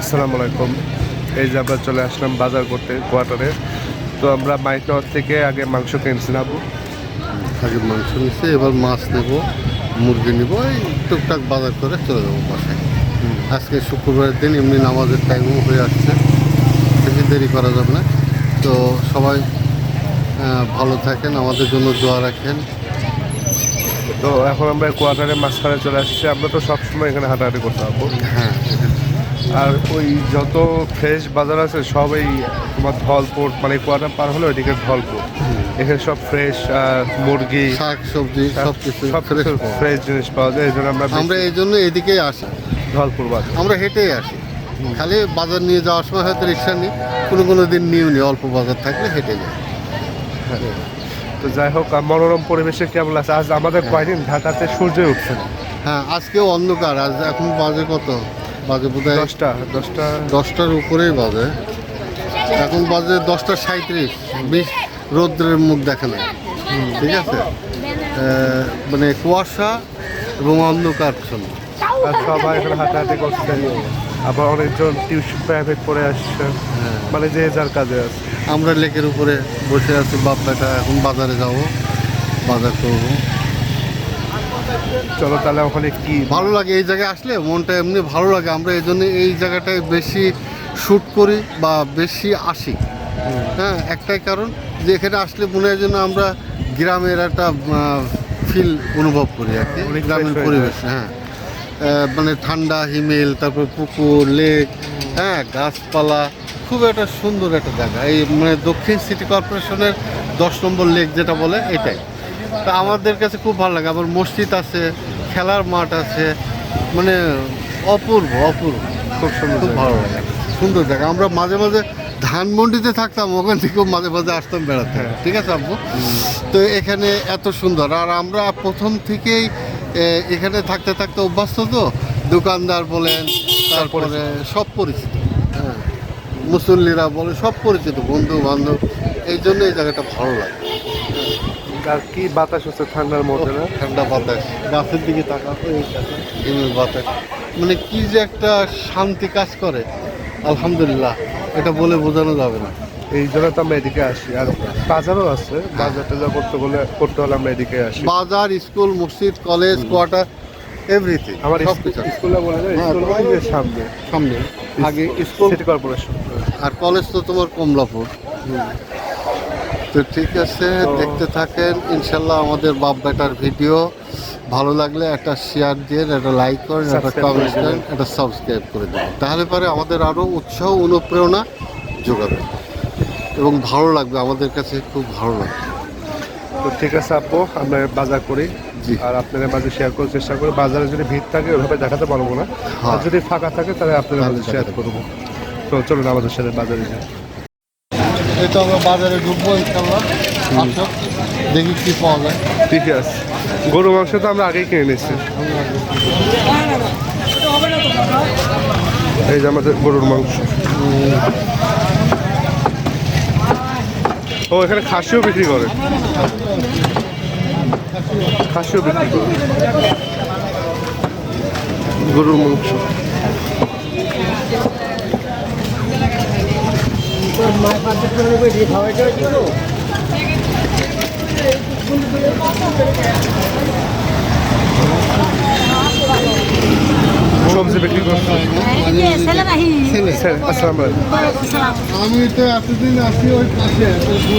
আসসালামু আলাইকুম। এই যে আমরা চলে আসলাম বাজার করতে কোয়ার্টারে। তো আমরা মাইটনগর থেকে আগে মাংস কিনছিলাম আবু আগে মাংস নিচ্ছে এবার মাছ নেব মুরগি নেব এই টুকটাক বাজার করে চলে যাব বাসায়। আজকে শুক্রবারের দিন এমনি নামাজের টাইমও হয়ে আসছে বেশি দেরি করা যাবে না। তো সবাই ভালো থাকেন আমাদের জন্য দোয়া রাখেন। তো এখন আমরা কোয়ার্টারে মাঝখানে চলে আসছি আমরা তো সবসময় এখানে হাঁটাহাঁটি করতে পারব হ্যাঁ আর ওই যত ফ্রেশ বাজার আছে সব এই তোমার ধলপুর মানে কোয়ার্টার পার হলে ওইদিকে ধলপুর এখানে সব ফ্রেশ মুরগি শাক সবজি সব কিছু সব ফ্রেশ জিনিস পাওয়া যায় এই জন্য আমরা আমরা এই জন্য এদিকেই আসি। ধলপুর বাজার। আমরা হেঁটেই আসি। খালি বাজার নিয়ে যাওয়ার সময় হয়তো রিক্সা নিই কোনো কোনো দিন নিউ নি অল্প বাজার থাকলে হেঁটে যাই তো যাই হোক মনোরম পরিবেশে কেমন আছে? আজ আমাদের কয়দিন ঢাকাতে সূর্য উঠছে না। হ্যাঁ আজকেও অন্ধকার আজ এখন বাজে কত? বাজে বোধ হয় দশটা দশটা। দশটার উপরেই বাজে। এখন বাজে দশটা সাঁত্রিশ বিশ রৌদ্রের মুখ দেখে না ঠিক আছে? মানে কুয়াশা এবং অন্ধকার শোনো আর সবাই এখানে হাঁটাহাঁটি করছে। আবার অনেকজন টিউশন প্রাইভেট পড়ে আসছে। মানে যে যার কাজে আছে। আমরা লেকের উপরে বসে আছি বাপ বেটা এখন বাজারে যাব। বাজার করব। চলো তাহলে ওখানে কি? ভালো লাগে এই জায়গায় আসলে মনটা এমনি ভালো লাগে। আমরা এই জন্য এই জায়গাটায় বেশি শ্যুট করি বা বেশি আসি। হ্যাঁ একটাই কারণ যে এখানে আসলে মনে হয় যেন আমরা গ্রামের একটা ফিল অনুভব করি আর কি অনেক গ্রামের পরিবেশ হ্যাঁ। মানে ঠান্ডা হিমেল তারপর পুকুর লেক হ্যাঁ গাছপালা খুব একটা সুন্দর একটা জায়গা। এই মানে দক্ষিণ সিটি কর্পোরেশনের দশ নম্বর লেক যেটা বলে এটাই। তা আমাদের কাছে খুব ভালো লাগে। আবার মসজিদ আছে খেলার মাঠ আছে মানে অপূর্ব অপূর্ব। খুব সুন্দর খুব ভালো লাগে। সুন্দর জায়গা। আমরা মাঝে মাঝে ধানমন্ডিতে থাকতাম ওখান থেকেও মাঝে মাঝে আসতাম বেড়াতে। হ্যাঁ। ঠিক আছে আব্বু? তো এখানে এত সুন্দর। আর আমরা প্রথম থেকেই এখানে থাকতে থাকতে অভ্যস্ত তো? দোকানদার বলেন তারপরে সব পরিচিত। হ্যাঁ। মুসল্লিরা বলে সব পরিচিত বন্ধু বান্ধব এই জন্য এই জায়গাটা ভালো লাগে। আর কি বাতাস হচ্ছে ঠান্ডার মধ্যে না? ঠান্ডা বাতাস। গাছের দিকে তাকা হিমের বাতাস। মানে কি যে একটা শান্তি কাজ করে আলহামদুলিল্লাহ। এটা বলে বোঝানো যাবে না। এই জন্য তো আমরা এদিকে আসি। আর বাজারও আছে। বাজার টাজার করতে বলে করতে হলে আমরা এদিকে আসি। বাজার স্কুল মসজিদ কলেজ কোয়ার্টার এভরিথিং আমার স্কুলে বলে হ্যাঁ, স্কুল সামনে। সামনে। আগে স্কুল স্কুল সিটি কর্পোরেশন আর কলেজ তো তোমার কমলাপুর। তো ঠিক আছে দেখতে থাকেন। ইনশাল্লাহ আমাদের বাপ বেটার ভিডিও ভালো লাগলে একটা শেয়ার দিয়ে একটা লাইক করেন একটা কমেন্ট করেন একটা সাবস্ক্রাইব করে দেবেন। তাহলে পরে আমাদের আরও উৎসাহ অনুপ্রেরণা যোগাবে। এবং ভালো লাগবে আমাদের কাছে খুব ভালো লাগবে। তো ঠিক আছে আপু আমরা বাজার করি। আর আপনাদের মাঝে শেয়ার করার চেষ্টা করি। বাজারে যদি ভিড় থাকে ওইভাবে দেখাতে পারব না। আর হ্যাঁ। যদি ফাঁকা থাকে তাহলে আপনাদের মাঝে শেয়ার করব। তো চলুন আমাদের সাথে বাজারে যাই। এই তো আমরা বাজারে ঢুকবো ইনশাল্লাহ। আসো দেখি কি পাওয়া যায়। ঠিক আছে। গরু মাংস তো আমরা আগেই কিনে নিচ্ছি এই যে আমাদের গরুর মাংস। ও এখানে খাসিও বিক্রি করে। খাসিও বিক্রি করে। গরুর মাংস। সবজি বিক্রি করছে? ছেলে আসসালামু আলাইকুম। আমি তো এতদিন আসি ওই পাশে থাকি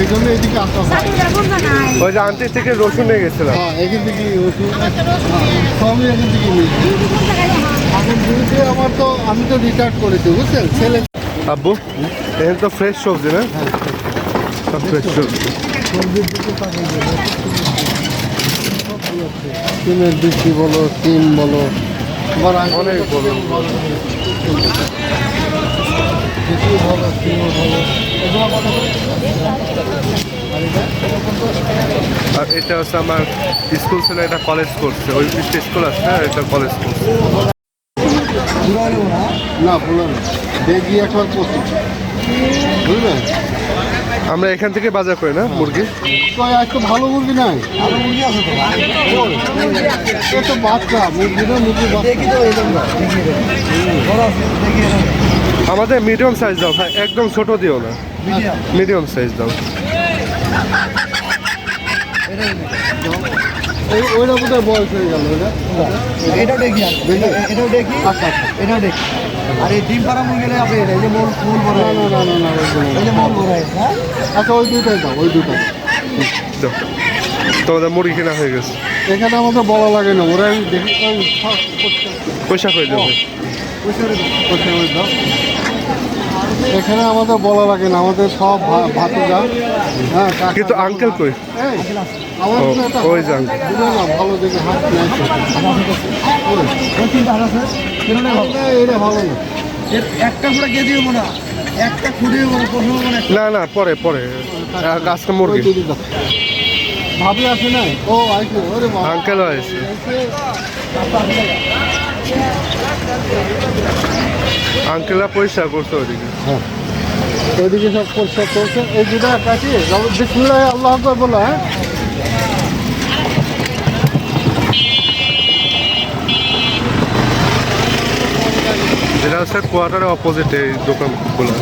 এই জন্য এদিকে আসা হয়। ওই যে আন্টি থেকে রসুন নিয়ে গেছিলাম। হ্যাঁ এখান থেকে ওষুধ সবই এখান থেকে নিয়েছি। এখন আমার তো আমি তো রিটায়ার করেছি বুঝছেন? ছেলে আব্বু এখানে তো ফ্রেশ সবজি না? সব ফ্রেশ সবজি। সিমের বৃষ্টি বলো সিম বলো অনেক ভালো সিমও ভালো করে? আর এটা হচ্ছে আমার স্কুল ছিল এটা কলেজ করছে ওই স্কুল আছে এটা কলেজ করছে না? দেখি একবার বুঝলেন আমরা এখান থেকে বাজার করি না মুরগি? কই আজকে ভালো মুরগি নাই। ভালো মুরগি আছে তো? তো বাচ্চা মুরগি না মুরগি। আমাদের মিডিয়াম সাইজ দাও ভাই একদম ছোট দিও না। মিডিয়াম সাইজ দাও। ওইটা বোধহয় বয়স হয়ে গেল ওইটা? এটাও দেখি এটা- এটাও দেখি? আচ্ছা আচ্ছা। এটাও দেখি। আর এই ডিম পাড়া মুরগি হলে আপনি এই যে মোল ফুল বড় না না না না না ওইগুলো না। এই যে মোল বড় হ্যাঁ? আচ্ছা ওই দুইটাই দাও ওই দুইটাই। তোমাদের মুরগি কেনা হয়ে গেছে। এখানে আমাদের বলা লাগে না ওরা আমি দেখি। পয়সা করে দেবে? করছে দাও। এখানে আমাদের বলা লাগে না আমাদের সব ভা- ভাতিজা হ্যাঁ কিন্তু আঙ্কেল কই? ওই যে। না ভালো দেখে হাত এটা ভালো না একটা পুরো কেজি হব না একটা খুঁড়ি না না না না পরে পরে। মুরগি দিদি দাও। ভাবি নাই? ও আইছে ওরে বাবা। আঙ্কেল আছে আঙ্কেলরা পরিষ্কার করছে ওইদিকে হ্যাঁ। ওইদিকে সব পরিষ্কার করছে। এই দুটা কাছে বিসমুল্লাহ আল্লাহ বলো হ্যাঁ? এটা হচ্ছে কোয়ার্টারের অপোজিটে এই দোকানগুলো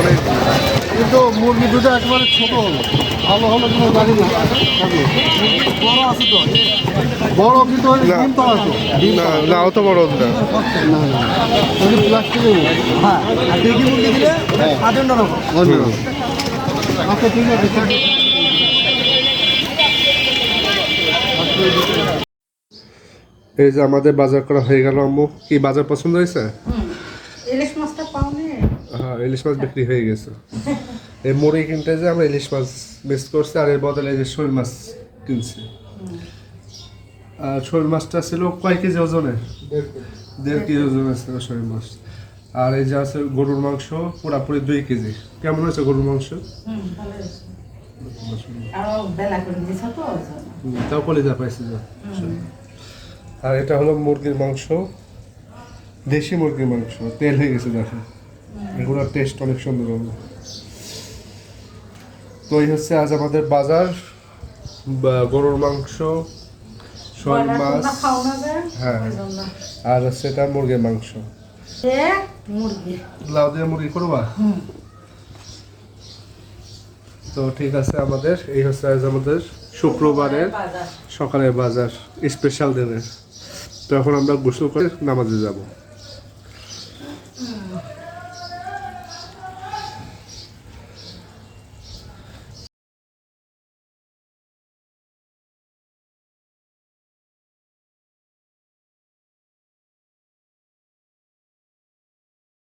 অনেক কিন্তু মুরগি দুটো একেবারে ছোট হলো। ভালো হলো কোনো জানি না। থাকল। বড় আছে তো। বড় কিন্তু না। ডিম তো? আছে না না অত বড় না। না প্লাস্টিকের হ্যাঁ। আর দেখি মুরগি দিলে আচ্ছা ঠিক আছে। এই যে আমাদের বাজার করা হয়ে গেল আম্মু। কি বাজার পছন্দ হয়েছে? ইলিশ মাছটা পাওনি। হ্যাঁ ইলিশ মাছ বিক্রি হয়ে গেছে। এই মুড়ি কিনতে যে আমরা ইলিশ মাছ মিস করছি আর এর বদলে এই যে শোল মাছ কিনছি। আর শোল মাছটা ছিল কয় কেজি ওজনে? দেড় কেজি। ওজনে ছিল শোল মাছ। আর এই যে আছে গরুর মাংস পুরাপুরি দুই কেজি। কেমন হয়েছে গরুর মাংস? তাও কলিজা পাইছি যা। আর এটা হলো মুরগির মাংস। দেশি মুরগির মাংস তেল হয়ে গেছে দেখো। এগুলোর টেস্ট অনেক সুন্দর হবে। তো এই হচ্ছে আজ আমাদের বাজার গরুর মাংস শোল মাছ হ্যাঁ। আর হচ্ছে এটা মুরগির মাংস। লাউ দিয়ে মুরগি করবা? তো ঠিক আছে আমাদের এই হচ্ছে আজ আমাদের শুক্রবারের সকালের বাজার। স্পেশাল দিনের। তো এখন আমরা গোসল করে নামাজে যাব।